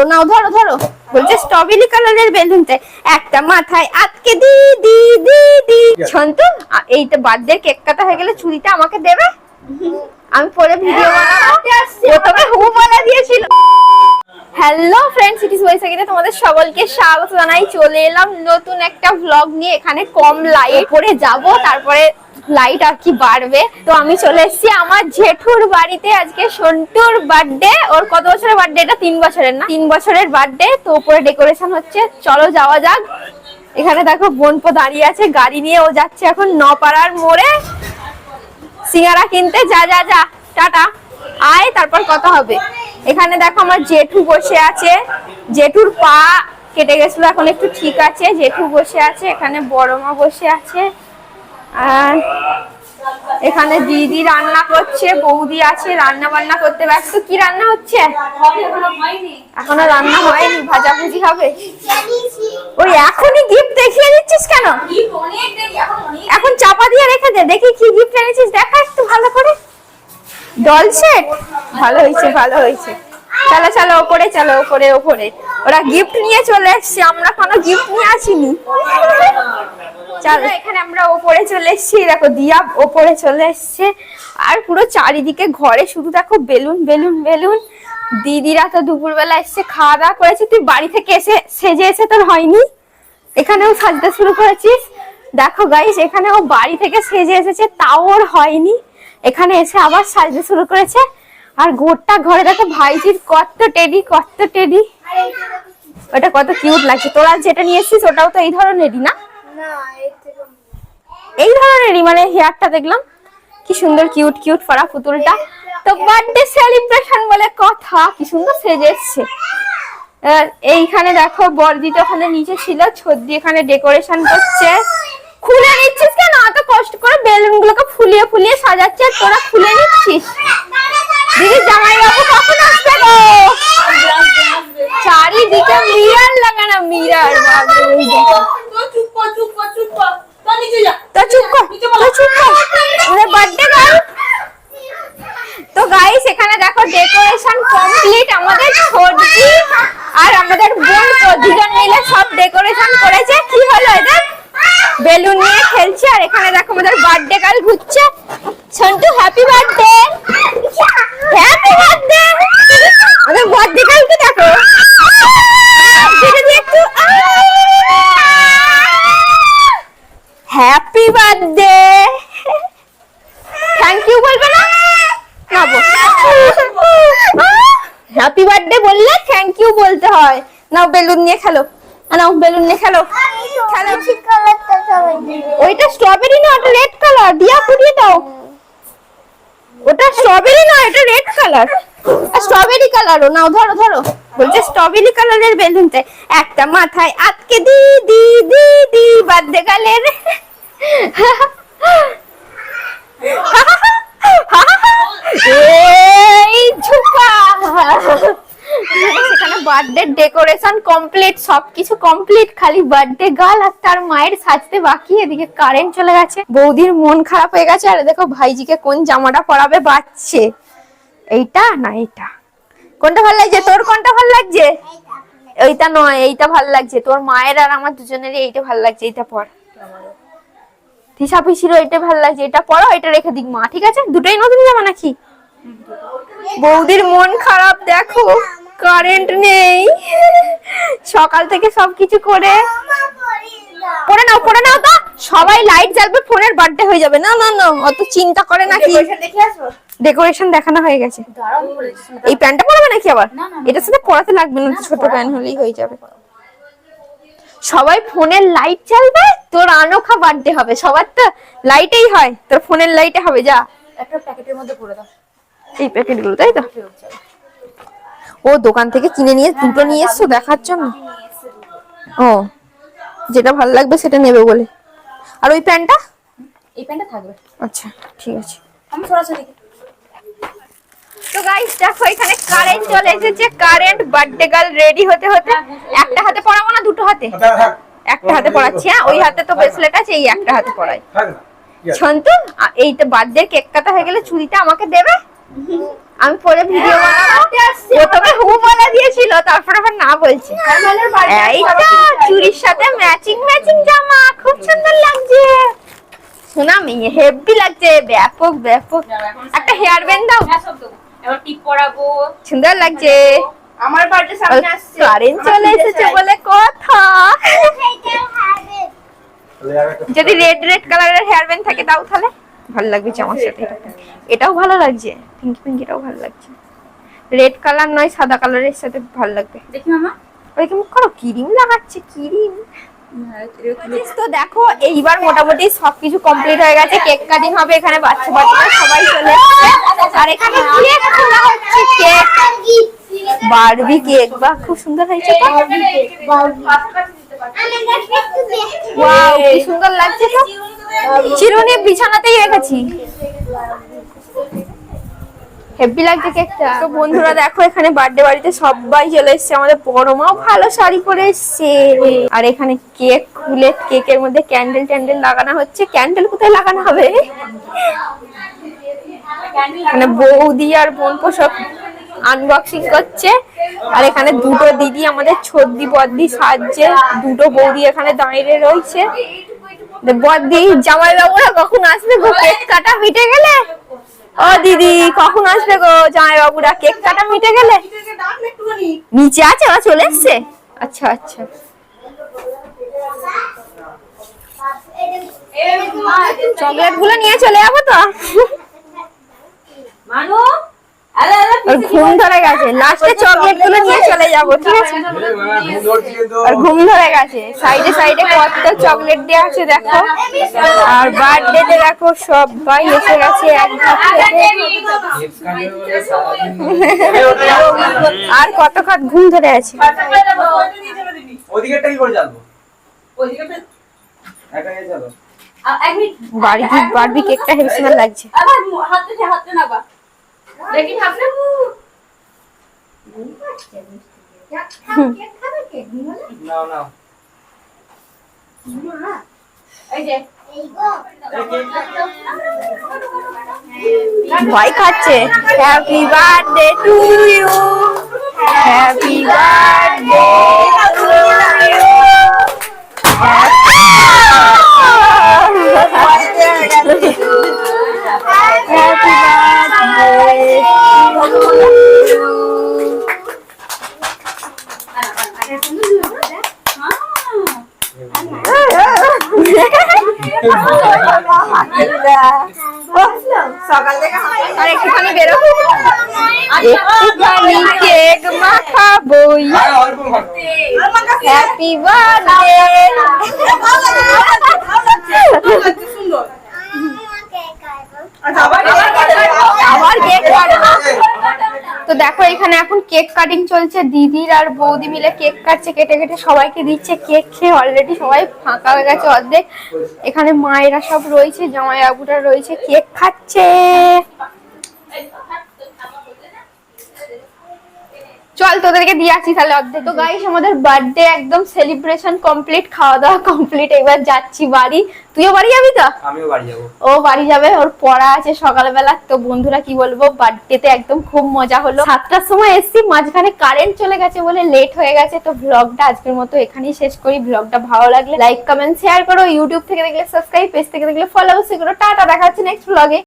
ধরো নাও ধরো ধরো। বলছে স্ট্রবেরি কালারের বেলুন চাই একটা মাথায় আটকে দি দি দি দি। ছন্তু আ- এই তো বার্থডে কেক কাটা হয়ে গেলে চুরিটা আমাকে দেবে? আমি পরে ভিডিও বানাবো। প্রথমে হু বলে দিয়েছিল। হ্যালো ফ্রেন্ডস ইট ইজ বৈশাখীতে তোমাদের সকলকে স্বাগত জানাই। চলে এলাম নতুন একটা ভ্লগ নিয়ে। এখানে কম লাইট করে যাব। তারপরে লাইট আর কি বাড়বে? তো আমি চলে এসেছি আমার জেঠুর বাড়িতে আজকে সন্টুর বার্থডে ওর কত বছরের বার্থডে এটা তিন বছরের না? তিন বছরের বার্থডে তো উপরে ডেকোরেশন হচ্ছে। চলো যাওয়া যাক। এখানে দেখো বোনপো দাঁড়িয়ে আছে, গাড়ি নিয়ে ও যাচ্ছে এখন নপাড়ার মোড়ে। সিঙ্গারা কিনতে, যা যা যা। টাটা। আয়, তারপর কথা হবে। এখানে দেখো আমার জেঠু বসে আছে। জেঠুর পা কেটে গেছিল, এখন একটু ঠিক আছে। জেঠু বসে আছে, এখানে বড় মা বসে আছে। এখানে দিদি রান্না করছে বৌদি আছে রান্না বান্না করতে ব্যস্ত। কি রান্না হচ্ছে? এখনও রান্না হয়নি ভাজা ভুজি হবে ওই এখনই গিফট দেখিয়ে দিচ্ছিস কেন? এখন চাপা দিয়ে রেখে দে দেখি কি গিফট এনেছিস দেখা একটু ভালো করে। ডল সেট ভালো হয়েছে ভালো হয়েছে। চলো চলো ওপরে চলো ওপরে ওপরে। ওরা গিফট নিয়ে চলে এসছে আমরা কোনো গিফট নিয়ে আসিনি। চলো এখানে আমরা ওপরে চলে এসেছি। দেখো দিয়া ওপরে চলে এসছে। আর পুরো চারিদিকে ঘরে শুধু দেখো বেলুন বেলুন বেলুন। দিদিরা তো দুপুরবেলা এসছে খাওয়া দাওয়া করেছে। তুই বাড়ি থেকে এসে সেজে এসে তোর হয়নি। এখানেও সাজতে শুরু করেছিস। দেখো গাইস এখানে ও বাড়ি থেকে সেজে এসেছে তাও ওর হয়নি। এখানে এসে আবার সাজতে শুরু করেছে। আর গোটা ঘরে দেখো ভাইজির কত টেডি কত টেডি ওটা কত কিউট লাগছে। তোরা যেটা নিয়ে এসেছিস ওটাও তো এই ধরনেরই না এই ধরনেরই মানে হেয়ারটা দেখলাম। কি সুন্দর কিউট কিউট পরা পুতুলটা। তো বার্থডে সেলিব্রেশন বলে কথা, কি সুন্দর সেজেছে। এইখানে দেখো বর্দিত ওখানে নিচে ছিল, ছদ্দি এখানে ডেকোরেশন করছে। খুলে নিচ্ছিস কেন? এত কষ্ট করে বেলুন গুলোকে ফুলিয়ে ফুলিয়ে সাজাচ্ছে, আর তোরা খুলে নিচ্ছিস? দিদি জামাই বাবু কখন আসবে গো? চারিদিকে মিরার লাগানো মিরার বাবু এই দেখো। তো চুপ কর তো চুপ কর ওরে বার্থডে গার্ল তো গাইস এখানে দেখো ডেকোরেশন কমপ্লিট আমাদের ছোটকি আর আমাদের বোন দুজন মিলে সব ডেকোরেশন করেছে। কি হলো এদের বেলুন নিয়ে খেলছে আর এখানে দেখো আমাদের বার্থডে গার্ল ঘুরছে। Santu happy birthday happy birthday আমাদের বার্থডে গার্লকে দেখো দিদি একটু হ্যাপি বার্থডে থ্যাংক ইউ বলবে না না হ্যাপি বার্থডে বললে থ্যাংক ইউ বলতে হয় নাও বেলুন নিয়ে খেলো। আ, নাও বেলুন নিয়ে খেলো। খেলো। ওইটা স্ট্রবেরি না ওটা রেড কালার দিয়া পুড়িয়ে দাও। ওটা স্ট্রবেরি না এটা রেড কালার স্ট্রবেরি কালারও নাও ধরো ধরো। বলছে স্ট্রবেরি কালারের বেলুন একটা মাথায় আটকে দি দি দি দি বার্থডে গালের এই ঝুপা সেখানে বার্থডে ডেকোরেশন কমপ্লিট সবকিছু কমপ্লিট খালি বার্থডে গার্ল আর তার মায়ের সাজতে বাকি, এদিকে কারেন্ট চলে গেছে। বৌদির মন খারাপ হয়ে গেছে, আর দেখো ভাইজিকে কোন জামাটা পরাবে বাচ্চে এইটা না এইটা? কোনটা ভালো লাগছে? তোর কোনটা ভালো লাগছে? এইটা নয়, এইটা ভালো লাগছে। তোর মায়ের আর আমার দুজনেরই এইটা ভালো লাগছে, এইটা পর। তিসা এটা ভালো লাগছে, এটা পরো, এটা রেখে দিক মা, ঠিক আছে? দুটোই নতুন জামা নাকি? বৌদির মন খারাপ, দেখো কারেন্ট নেই। সকাল থেকে সবকিছু করে। পড়ে নাও পড়ে নাও তো। সবাই লাইট জ্বালবে ফোনের বার্থডে হয়ে যাবে। না না না অত চিন্তা করে নাকি ডেকোরেশন দেখানো হয়ে গেছে। এই প্যান্টটা পরাবে নাকি আবার? এটার সাথে পরাতে লাগবে না ছোট প্যান্ট হলেই হয়ে যাবে। সবাই ফোনের লাইট জ্বালবে তোর আনোখা বার্থডে হবে। সবার তো লাইটেই হয় তোর ফোনের লাইটে হবে যা। একটা প্যাকেটের মধ্যে ভরে দাও। এই প্যাকেটগুলো তাই তো? ও দোকান থেকে কিনে নিয়ে দুটো নিয়ে এসছো দেখার জন্য? ও যেটা ভালো লাগবে সেটা নেবে বলে। আর ওই প্যান্টটা? এই প্যান্টটা থাকবে। আচ্ছা ঠিক আছে। আমি সরাসরি তো গাইস দেখো এখানে কারেন্ট চলে এসেছে। কারেন্ট বার্থডে গার্ল রেডি হতে হতে একটা হাতে পড়াবো না দুটো হাতে? একটা হাতে পড়াচ্ছি হ্যাঁ? ওই হাতে তো ব্রেসলেট আছে এই একটা হাতে পড়াই ছন্তু এই তো বার্থডে কেক কাটা হয়ে গেলে চুড়িটা আমাকে দেবে? আমি পরে ভিডিও বানাবো। প্রথমে হু বলে দিয়েছিল তারপর আবার না বলছে। এইটা চুরির সাথে ম্যাচিং ম্যাচিং জামা খুব সুন্দর লাগছে। শোনামি হেভি লাগছে ব্যাপক ব্যাপক। একটা হেয়ার ব্যান্ড দাও। হ্যাঁ এবার টিপ পরাবো। সুন্দর লাগছে। আমার বার্থডে সামনে আসছে। কারেন্ট চলে এসেছে বলে কথা। যদি রেড রেড কালারের হেয়ার ব্যান্ড থাকে দাও তাহলে। ভালো লাগবে জামার সাথে এটাও ভালো লাগছে। পিঙ্ক পিঙ্ক এটাও ভালো লাগছে। রেড কালার নয় সাদা কালারের সাথে ভালো লাগবে। দেখি মামা। ওই কেমন করো ক্রিম লাগাচ্ছে ক্রিম। তো দেখো এইবার মোটামুটি সবকিছু কমপ্লিট হয়ে গেছে। কেক কাটিং হবে এখানে বাচ্চা বাচ্চারা সবাই চলে আর এখানে কেক খোলা হচ্ছে কেক বারবি কেক বা খুব সুন্দর হয়েছে ওয়াও কি সুন্দর লাগছে তো। চিরুনি বিছানাতেই রেখেছি হেভি লাগছে কেকটা। তো বন্ধুরা দেখো এখানে বার্থডে বাড়িতে সবাই চলে এসেছে। আমাদের বড় মাও ভালো শাড়ি পরে এসছে। আর এখানে কেক খুলে কেকের মধ্যে ক্যান্ডেল ট্যান্ডেল লাগানো হচ্ছে। ক্যান্ডেল কোথায় লাগানো হবে? এখানে বৌদি আর বোন সব আনবক্সিং করছে। আর এখানে দুটো দিদি আমাদের ছদ্দি বদ্দি সাজছে। দুটো বৌদি এখানে দাঁড়িয়ে রয়েছে। তো বদ্দি জামাই বাবুরা কখন আসবে গো? কেক কাটা মিটে গেলে? ও দিদি কখন আসবে গো? জামাই বাবুরা কেক কাটা মিটে গেলে? নিচে আছে ওরা চলে এসছে? আচ্ছা আচ্ছা। চকলেটগুলো নিয়ে চলে যাব তো মানু আরে আর ঘুম ধরে গেছে। লাস্টে চকলেটগুলো নিয়ে চলে যাব ঠিক আছে? আর ঘুম ধরে গেছে। সাইডে সাইডে কত চকলেট দেওয়া আছে দেখো। আর বার্থডে তে দেখো সবাই এসে গেছে এক আর কত খাট ঘুম ধরে আছে? ওদিকেরটা কি করে নিয়ে চলো এক বাড়ি বারবি কেকটা হেভি সুন্দর লাগছে। হাতে হাতে না বা দেখি যে ভয় খাচ্ছে happy birthday to you happy birthday সকাল থেকে আর একটুখানি বেরো একটুখানি কেক মাখাবই হ্যাপি বার্থডে সুন্দর আচ্ছা আবার কেক কাটবো তো দেখো, এখানে এখন কেক কাটিং চলছে। দিদির আর বৌদি মিলে কেক কাটছে, কেটে কেটে সবাইকে দিচ্ছে। কেক খেয়ে অলরেডি সবাই ফাঁকা হয়ে গেছে অর্ধেক। এখানে মায়েরা সব রয়েছে জামাই বাবুরা রয়েছে, কেক খাচ্ছে। চল তোদেরকে দিয়ে আসি তাহলে অর্ধেক। তো গাইস আমাদের বার্থডে একদম সেলিব্রেশন কমপ্লিট খাওয়া দাওয়া কমপ্লিট এবার যাচ্ছি বাড়ি। তুইও বাড়ি যাবি তো? আমিও বাড়ি যাব। ও বাড়ি যাবে ওর পড়া আছে সকালবেলা। তো বন্ধুরা কি বলব বার্থডেতে একদম খুব মজা হলো। সাতটার সময় এসছি মাঝখানে কারেন্ট চলে গেছে বলে লেট হয়ে গেছে। তো ব্লগটা আজকের মতো এখানেই শেষ করি। ব্লগটা ভালো লাগলে লাইক কমেন্ট শেয়ার করো। ইউটিউব থেকে দেখলে সাবস্ক্রাইব পেজ থেকে দেখলে ফলো সেগুলো টাটা দেখা হচ্ছে নেক্সট ব্লগে